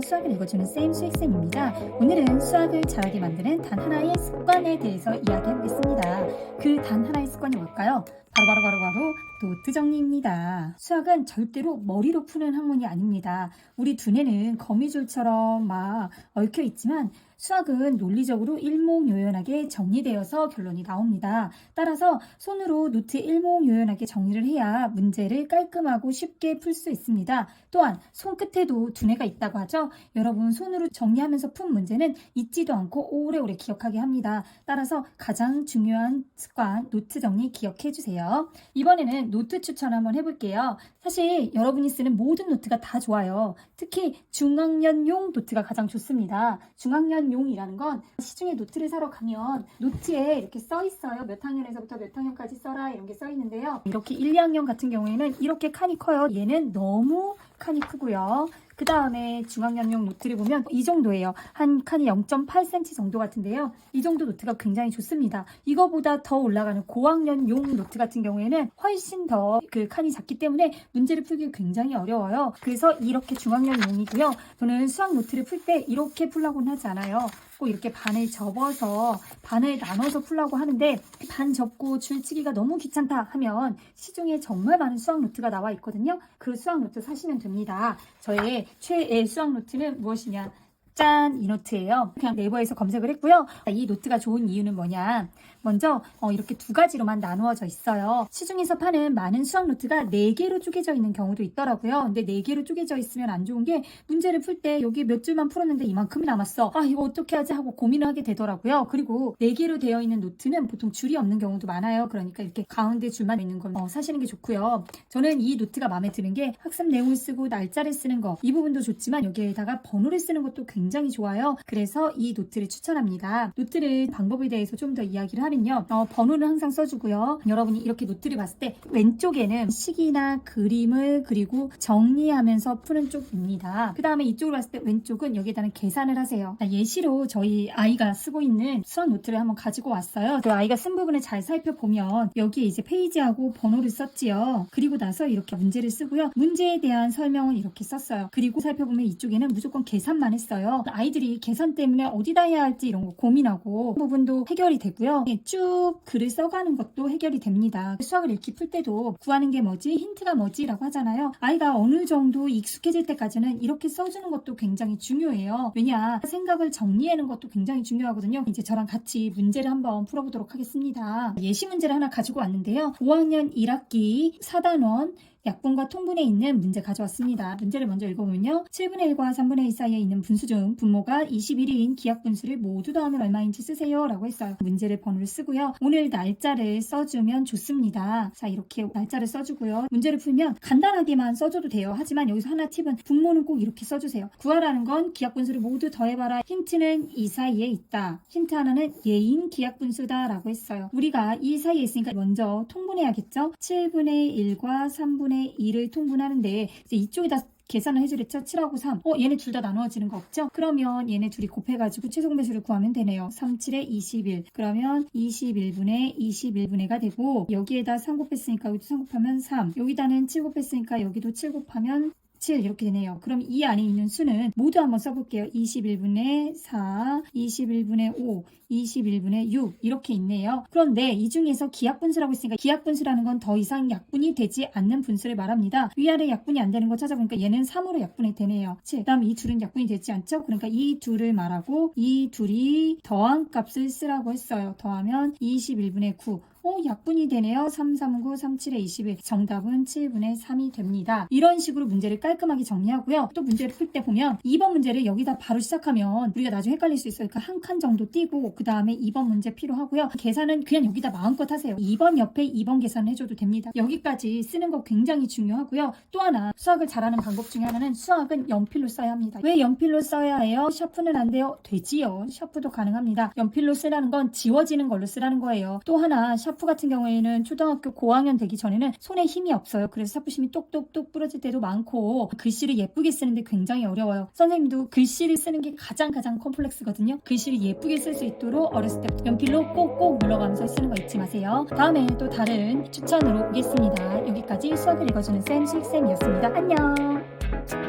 수학을 읽어주는 쌤 수익쌤입니다. 오늘은 수학을 잘하게 만드는 단 하나의 습관에 대해서 이야기해보겠습니다. 그 단 하나의 습관이 뭘까요? 바로 바로 바로 바로 노트 정리입니다. 수학은 절대로 머리로 푸는 학문이 아닙니다. 우리 두뇌는 거미줄처럼 막 얽혀 있지만 수학은 논리적으로 일목요연하게 정리되어서 결론이 나옵니다. 따라서 손으로 노트 일목요연하게 정리를 해야 문제를 깔끔하고 쉽게 풀 수 있습니다. 또한 손끝에도 두뇌가 있다고 하죠. 여러분 손으로 정리하면서 푼 문제는 잊지도 않고 오래오래 기억하게 합니다. 따라서 가장 중요한 습관 노트 정리 기억해 주세요. 이번에는 노트 추천 한번 해볼게요. 사실 여러분이 쓰는 모든 노트가 다 좋아요. 특히 중학년용 노트가 가장 좋습니다. 중학년용이라는 건 시중에 노트를 사러 가면 노트에 이렇게 써 있어요. 몇 학년에서부터 몇 학년까지 써라 이런 게 써 있는데요. 이렇게 1, 2학년 같은 경우에는 이렇게 칸이 커요. 얘는 너무 칸이 크고요. 그 다음에 중학년용 노트를 보면 이 정도예요. 한 칸이 0.8cm 정도 같은데요. 이 정도 노트가 굉장히 좋습니다. 이거보다 더 올라가는 고학년용 노트 같은 경우에는 훨씬 더 그 칸이 작기 때문에 문제를 풀기 굉장히 어려워요. 그래서 이렇게 중학년용이고요. 저는 수학 노트를 풀 때 이렇게 풀라고는 하지 않아요. 꼭 이렇게 반을 접어서 반을 나눠서 풀라고 하는데 반 접고 줄치기가 너무 귀찮다 하면 시중에 정말 많은 수학 노트가 나와 있거든요. 그 수학 노트 사시면 됩니다. 저의 최애 수학 노트는 무엇이냐? 짠! 이 노트예요. 그냥 네이버에서 검색을 했고요. 이 노트가 좋은 이유는 뭐냐? 먼저 어, 이렇게 두 가지로만 나누어져 있어요. 시중에서 파는 많은 수학 노트가 네 개로 쪼개져 있는 경우도 있더라고요. 근데 네 개로 쪼개져 있으면 안 좋은 게 문제를 풀 때 여기 몇 줄만 풀었는데 이만큼이 남았어. 아 이거 어떻게 하지 하고 고민을 하게 되더라고요. 그리고 네 개로 되어 있는 노트는 보통 줄이 없는 경우도 많아요. 그러니까 이렇게 가운데 줄만 있는 건 어, 사시는 게 좋고요. 저는 이 노트가 마음에 드는 게 학습 내용을 쓰고 날짜를 쓰는 거 이 부분도 좋지만 여기에다가 번호를 쓰는 것도 굉장히 좋아요. 그래서 이 노트를 추천합니다. 노트를 방법에 대해서 좀 더 이야기를 하면요. 어, 번호는 항상 써주고요. 여러분이 이렇게 노트를 봤을 때 왼쪽에는 식이나 그림을 그리고 정리하면서 푸는 쪽입니다. 그 다음에 이쪽으로 봤을 때 왼쪽은 여기에다는 계산을 하세요. 자, 예시로 저희 아이가 쓰고 있는 수학 노트를 한번 가지고 왔어요. 그 아이가 쓴 부분을 잘 살펴보면 여기에 이제 페이지하고 번호를 썼지요. 그리고 나서 이렇게 문제를 쓰고요. 문제에 대한 설명은 이렇게 썼어요. 그리고 살펴보면 이쪽에는 무조건 계산만 했어요. 아이들이 계산 때문에 어디다 해야 할지 이런 거 고민하고 그 부분도 해결이 되고요. 예, 쭉 글을 써가는 것도 해결이 됩니다. 수학을 읽기 풀 때도 구하는 게 뭐지? 힌트가 뭐지? 라고 하잖아요. 아이가 어느 정도 익숙해질 때까지는 이렇게 써주는 것도 굉장히 중요해요. 왜냐? 생각을 정리하는 것도 굉장히 중요하거든요. 이제 저랑 같이 문제를 한번 풀어보도록 하겠습니다. 예시 문제를 하나 가지고 왔는데요. 5학년 1학기 4단원 약분과 통분에 있는 문제 가져왔습니다. 문제를 먼저 읽어보면요. 7분의 1과 3분의 1 사이에 있는 분수 중 분모가 21인 기하 분수를 모두 더하면 얼마인지 쓰세요. 라고 했어요. 문제를 번호를 쓰고요. 오늘 날짜를 써주면 좋습니다. 자, 이렇게 날짜를 써주고요. 문제를 풀면 간단하게만 써줘도 돼요. 하지만 여기서 하나 팁은 분모는 꼭 이렇게 써주세요. 구하라는 건 기하 분수를 모두 더해봐라. 힌트는 이 사이에 있다. 힌트 하나는 예인 기하 분수다. 라고 했어요. 우리가 이 사이에 있으니까 먼저 통분해야겠죠? 7분의 1과 3분의 2를 통분하는데 이제 이쪽에다 계산을 해주랬죠? 7하고 3. 어, 얘네 둘 다 나누어지는 거 없죠? 그러면 얘네 둘이 곱해가지고 최종 배수를 구하면 되네요. 3, 7에 21. 그러면 21분의 21분의 가 되고 여기에다 3 곱했으니까 여기도 3 곱하면 3. 여기다는 7 곱했으니까 여기도 7 곱하면 7 이렇게 되네요. 그럼 이 안에 있는 수는 모두 한번 써볼게요. 21분의 4, 21분의 5, 21분의 6 이렇게 있네요. 그런데 이 중에서 기하분수라고 있으니까 기하분수라는 건 더 이상 약분이 되지 않는 분수를 말합니다. 위아래 약분이 안 되는 거 찾아보니까 얘는 3으로 약분이 되네요. 그 다음 이 둘은 약분이 되지 않죠? 그러니까 이 둘을 말하고 이 둘이 더한 값을 쓰라고 했어요. 더하면 21분의 9. 어, 약분이 되네요. 3, 3, 9, 3, 7에 21. 정답은 7분의 3이 됩니다. 이런 식으로 문제를 깔끔하게 정리하고요. 또 문제를 풀 때 보면 2번 문제를 여기다 바로 시작하면 우리가 나중에 헷갈릴 수. 그러니까 한 칸 정도 띄고 그 다음에 2번 문제 필요하고요. 계산은 그냥 여기다 마음껏 하세요. 2번 옆에 2번 계산을 해줘도 됩니다. 여기까지 쓰는 거 굉장히 중요하고요. 또 하나 수학을 잘하는 방법 중에 하나는 수학은 연필로 써야 합니다. 왜 연필로 써야 해요? 샤프는 안 돼요? 되지요. 샤프도 가능합니다. 연필로 쓰라는 건 지워지는 걸로 쓰라는 거예요. 또 하나 샤프 같은 경우에는 초등학교 고학년 되기 전에는 손에 힘이 없어요. 그래서 샤프심이 똑똑똑 부러질 때도 많고 글씨를 예쁘게 쓰는데 굉장히 어려워요. 선생님도 글씨를 쓰는 게 가장 가장 컴플렉스거든요. 글씨를 예쁘게 쓸 수 있도록 어렸을 때 연필로 꼭꼭 눌러가면서 쓰는 거 잊지 마세요. 다음에 또 다른 추천으로 오겠습니다. 여기까지 수학을 읽어주는 쌤 수익쌤이었습니다. 안녕!